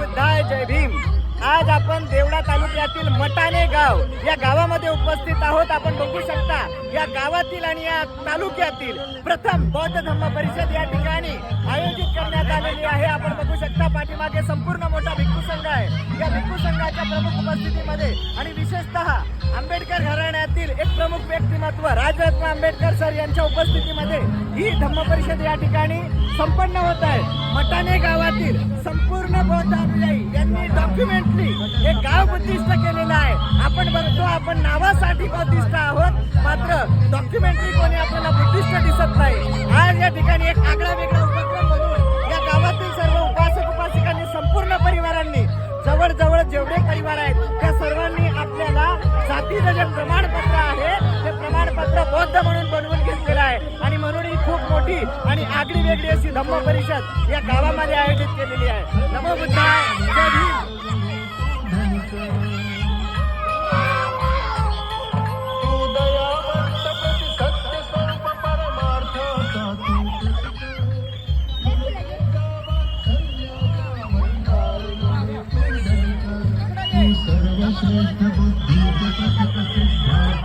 बुद्धाय जय भीम. आज आपण देवळा तालुक्यातील मटाणे गाव या गावामध्ये उपस्थित आहोत. आपण बघू शकता या गावातील आणि या तालुक्यातील प्रथम बौद्ध धम्म परिषद या ठिकाणी आयोजित करण्यात आलेली आहे. आपण बघू शकता पाठीमागे संपूर्ण मोठा भिक्खू संघ आहे. या भिक्खू संघाच्या प्रमुख उपस्थितीमध्ये आणि विशेषतः आंबेडकर घराण्यातील एक प्रमुख व्यक्तिमत्व डॉक्टर आंबेडकर सर यांच्या उपस्थितीमध्ये ही धम्म परिषद या ठिकाणी संपन्न होत आहे. मटाणे गावातील संपूर्ण बौद्ध अनुयायी यांनी डॉक्युमेंटली हे गाव बुद्धिस्ट केलेलं आहे. आपण बघतो आपण नावासाठी बौद्धिस्ट आहोत मात्र डॉक्युमेंटरी कोणी आपल्याला बुद्धिष्ट दिसत नाही. आज या ठिकाणी एक आगळा वेगळा उपक्रम म्हणून या गावातील सर्व उपासक उपासिकांनी संपूर्ण परिवारांनी जवळजवळ जेवढे परिवार आहेत त्या सर्वांनी आपल्याला जातीचं जे प्रमाणपत्र आहे प्रमाणपत्र बौद्ध म्हणून बनवून घेतलेलं आहे. आणि म्हणून ही खूप मोठी आणि आगळी वेगळी अशी धम्म परिषद या गावामध्ये आयोजित केलेली आहे. नमो बुद्धाय सर्वश्रेष्ठ बुद्धी सिद्धार्थ